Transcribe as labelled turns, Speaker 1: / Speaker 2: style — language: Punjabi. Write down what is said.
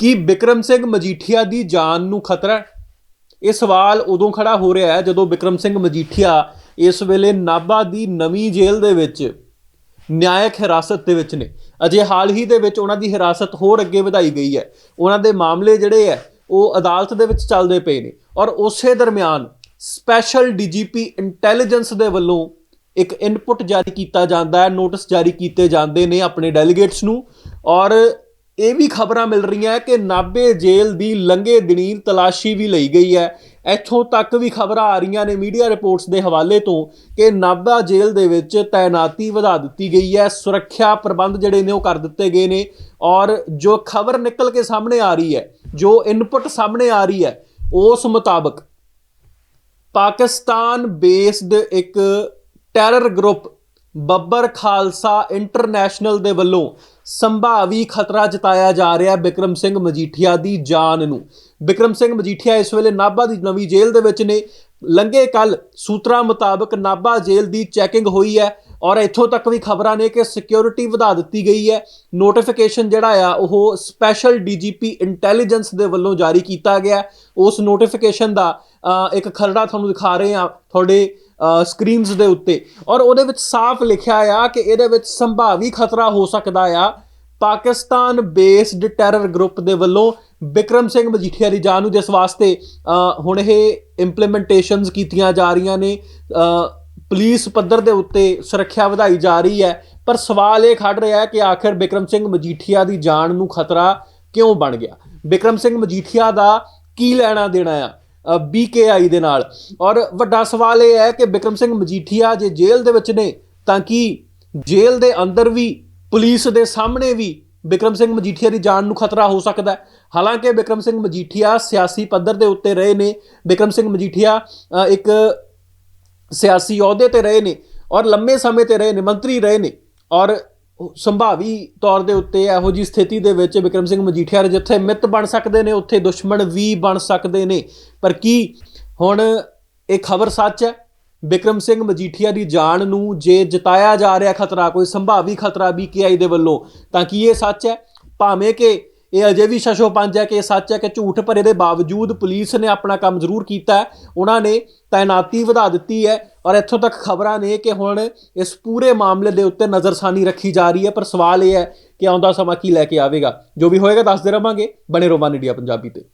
Speaker 1: ਕੀ ਬਿਕਰਮ ਸਿੰਘ ਮਜੀਠੀਆ ਦੀ ਜਾਨ ਨੂੰ ਖਤਰਾ ਹੈ? ਇਹ ਸਵਾਲ ਉਦੋਂ ਖੜਾ ਹੋ ਰਿਹਾ ਹੈ ਜਦੋਂ ਬਿਕਰਮ ਸਿੰਘ ਮਜੀਠੀਆ ਇਸ ਵੇਲੇ ਨਾਭਾ ਦੀ ਨਵੀਂ ਜੇਲ੍ਹ ਦੇ ਵਿੱਚ ਨਿਆਇਕ ਹਿਰਾਸਤ ਦੇ ਵਿੱਚ ਨੇ। ਅਜੇ ਹਾਲ ਹੀ ਦੇ ਵਿੱਚ ਉਹਨਾਂ ਦੀ ਹਿਰਾਸਤ ਹੋਰ ਅੱਗੇ ਵਧਾਈ ਗਈ ਹੈ। ਉਹਨਾਂ ਦੇ ਮਾਮਲੇ ਜਿਹੜੇ ਹੈ, ਉਹ ਅਦਾਲਤ ਦੇ ਵਿੱਚ ਚੱਲਦੇ ਪਏ ਨੇ ਔਰ ਉਸੇ ਦਰਮਿਆਨ ਸਪੈਸ਼ਲ ਡੀਜੀਪੀ ਇੰਟੈਲੀਜੈਂਸ ਦੇ ਵੱਲੋਂ ਇੱਕ ਇਨਪੁਟ ਜਾਰੀ ਕੀਤਾ ਜਾਂਦਾ ਹੈ, ਨੋਟਿਸ ਜਾਰੀ ਕੀਤੇ ਜਾਂਦੇ ਨੇ ਆਪਣੇ ਡੈਲੀਗੇਟਸ ਨੂੰ ਔਰ ਇਹ ਵੀ ਖਬਰਾਂ ਮਿਲ ਰਹੀਆਂ ਕਿ ਨਾਬੇ ਜੇਲ੍ਹ ਦੀ ਲੰਗੇ ਦਿਨੀ ਤਲਾਸ਼ੀ ਵੀ ਲਈ ਗਈ ਹੈ। ਇੱਥੋਂ ਤੱਕ ਵੀ ਖਬਰਾਂ ਆ ਰਹੀਆਂ ਨੇ ਮੀਡੀਆ ਰਿਪੋਰਟਸ ਦੇ ਹਵਾਲੇ ਤੋਂ ਕਿ ਨਾਭਾ ਜੇਲ੍ਹ ਦੇ ਵਿੱਚ ਤਾਇਨਾਤੀ ਵਧਾ ਦਿੱਤੀ ਗਈ ਹੈ। ਸੁਰੱਖਿਆ ਪ੍ਰਬੰਧ ਜਿਹੜੇ ਨੇ ਉਹ ਕਰ ਦਿੱਤੇ ਗਏ ਨੇ ਔਰ ਜੋ ਖਬਰ ਨਿਕਲ ਕੇ ਸਾਹਮਣੇ ਆ ਰਹੀ ਹੈ, ਜੋ ਇਨਪੁਟ ਸਾਹਮਣੇ ਆ ਰਹੀ ਹੈ, ਉਸ ਮੁਤਾਬਕ ਪਾਕਿਸਤਾਨ ਬੇਸਡ ਇੱਕ terror group Babbar Khalsa international ਦੇ ਵੱਲੋਂ ਸੰਭਾਵੀ ਖਤਰਾ ਜਤਾਇਆ ਜਾ ਰਿਹਾ ਬਿਕਰਮ ਸਿੰਘ ਮਜੀਠੀਆ ਦੀ ਜਾਨ ਨੂੰ। ਬਿਕਰਮ ਸਿੰਘ ਮਜੀਠੀਆ ਇਸ ਵੇਲੇ ਨਾਭਾ ਦੀ ਨਵੀਂ ਜੇਲ੍ਹ ਦੇ ਵਿੱਚ ਨੇ। ਲੰਘੇ ਕੱਲ ਸੂਤਰਾਂ ਮੁਤਾਬਕ ਨਾਭਾ ਜੇਲ੍ਹ ਦੀ ਚੈਕਿੰਗ ਹੋਈ ਹੈ ਔਰ ਇੱਥੋਂ ਤੱਕ ਵੀ ਖਬਰਾਂ ਨੇ ਕਿ ਸਿਕਿਉਰਿਟੀ ਵਧਾ ਦਿੱਤੀ ਗਈ ਹੈ। ਨੋਟੀਫਿਕੇਸ਼ਨ ਜਿਹੜਾ ਆ, ਉਹ ਸਪੈਸ਼ਲ ਡੀਜੀਪੀ ਇੰਟੈਲੀਜੈਂਸ ਦੇ ਵੱਲੋਂ ਜਾਰੀ ਕੀਤਾ ਗਿਆ। ਉਸ ਨੋਟੀਫਿਕੇਸ਼ਨ ਦਾ ਇੱਕ ਖਰੜਾ ਤੁਹਾਨੂੰ ਦਿਖਾ ਰਹੇ ਹਾਂ। ਤੁਹਾਡੇ ਸਕਰੀਨਸ ਦੇ ਉੱਤੇ। ਔਰ ਉਹਦੇ ਵਿੱਚ ਸਾਫ਼ ਲਿਖਿਆ ਆ ਕਿ ਇਹਦੇ ਵਿੱਚ ਸੰਭਾਵੀ ਖਤਰਾ ਹੋ ਸਕਦਾ ਆ। ਪਾਕਿਸਤਾਨ ਬੇਸਡ ਟੈਰਰ ਗਰੁੱਪ ਦੇ ਵੱਲੋਂ ਬਿਕਰਮ ਸਿੰਘ ਮਜੀਠੀਆ ਦੀ ਜਾਨ ਨੂੰ ਜਿਸ ਵਾਸਤੇ ਹੁਣ ਇਹ ਇੰਪਲੀਮੈਂਟੇਸ਼ਨਸ ਕੀਤੀਆਂ ਜਾ ਰਹੀਆਂ ਨੇ ਅ, ਪੁਲਿਸ ਪੱਧਰ ਦੇ ਉੱਤੇ ਸੁਰੱਖਿਆ ਵਧਾਈ ਜਾ ਰਹੀ ਹੈ। ਪਰ ਸਵਾਲ ਇਹ ਖੜ ਰਿਹਾ ਹੈ ਕਿ ਆਖਿਰ ਬਿਕਰਮ ਸਿੰਘ ਮਜੀਠੀਆ ਦੀ ਜਾਨ ਨੂੰ ਖਤਰਾ ਕਿਉਂ ਬਣ ਗਿਆ? ਬਿਕਰਮ ਸਿੰਘ ਮਜੀਠੀਆ ਦਾ ਕੀ ਲੈਣਾ ਦੇਣਾ ਆ? ਬੀਕੇਆਈ ਦੇ ਨਾਲ। ਔਰ ਵੱਡਾ ਸਵਾਲ ਇਹ ਹੈ ਕਿ ਬਿਕਰਮ ਸਿੰਘ ਮਜੀਠੀਆ ਜੇ ਜੇਲ੍ਹ ਦੇ ਵਿੱਚ ਨੇ, ਤਾਂ ਕਿ ਜੇਲ੍ਹ ਦੇ ਅੰਦਰ ਵੀ, ਪੁਲਿਸ ਦੇ ਸਾਹਮਣੇ ਵੀ ਬਿਕਰਮ ਸਿੰਘ ਮਜੀਠੀਆ ਦੀ ਜਾਨ ਨੂੰ ਖਤਰਾ ਹੋ ਸਕਦਾ ਹੈ? ਹਾਲਾਂਕਿ ਬਿਕਰਮ ਸਿੰਘ ਮਜੀਠੀਆ ਸਿਆਸੀ ਪੱਧਰ ਦੇ ਉੱਤੇ ਰਹੇ ਨੇ। ਬਿਕਰਮ ਸਿੰਘ ਮਜੀਠੀਆ ਇੱਕ ਸਿਆਸੀ ਅਹੁਦੇ ਤੇ ਰਹੇ ਨੇ ਔਰ ਲੰਮੇ ਸਮੇਂ ਤੇ ਰਹੇ ਨੇ, ਮੰਤਰੀ ਰਹੇ ਨੇ। ਔਰ ਸੰਭਾਵੀ ਤੌਰ ਦੇ ਉੱਤੇ ਇਹੋ ਜੀ ਸਥਿਤੀ ਦੇ ਵਿੱਚ ਬਿਕਰਮ ਸਿੰਘ ਮਜੀਠੀਆ ਜਿੱਥੇ ਮਿੱਤ ਬਣ ਸਕਦੇ ਨੇ, ਉੱਥੇ ਦੁਸ਼ਮਣ ਵੀ ਬਣ ਸਕਦੇ ਨੇ। ਪਰ ਕੀ ਹੁਣ ਇਹ ਖਬਰ ਸੱਚ ਹੈ? ਬਿਕਰਮ ਸਿੰਘ ਮਜੀਠੀਆ ਦੀ ਜਾਨ ਨੂੰ ਜੇ ਜਿਤਾਇਆ ਜਾ ਰਿਹਾ ਖਤਰਾ, ਕੋਈ ਸੰਭਾਵੀ ਖਤਰਾ ਵੀ ਬੀਕੇਆਈ ਦੇ ਵੱਲੋਂ, ਤਾਂ ਕੀ ਇਹ ਸੱਚ ਹੈ? ਭਾਵੇਂ ਕਿ ਇਹ ਅਜੇ ਵੀ ਸ਼ਸ਼ੋ ਪੰਜ ਹੈ ਕਿ ਇਹ ਸੱਚ ਹੈ ਕਿ ਝੂਠ ਭਰੇ ਦੇ ਬਾਵਜੂਦ ਪੁਲਿਸ ਨੇ ਆਪਣਾ ਕੰਮ ਜ਼ਰੂਰ ਕੀਤਾ ਹੈ। ਉਹਨਾਂ ਨੇ ਤਾਇਨਾਤੀ ਵਧਾ ਦਿੱਤੀ ਹੈ ਔਰ ਇੱਥੋਂ ਤੱਕ ਖਬਰਾਂ ਨੇ ਕਿ ਹੁਣ ਇਸ ਪੂਰੇ ਮਾਮਲੇ ਦੇ ਉੱਤੇ ਨਜ਼ਰਸਾਨੀ ਰੱਖੀ ਜਾ ਰਹੀ ਹੈ। ਪਰ ਸਵਾਲ ਇਹ ਹੈ ਕਿ ਆਉਂਦਾ ਸਮਾਂ ਕੀ ਲੈ ਕੇ ਆਵੇਗਾ। ਜੋ ਵੀ ਹੋਏਗਾ, ਦੱਸਦੇ ਰਵਾਂਗੇ। ਬਣੇ ਰਹੋ ਵਨ ਇੰਡੀਆ ਪੰਜਾਬੀ ਤੇ।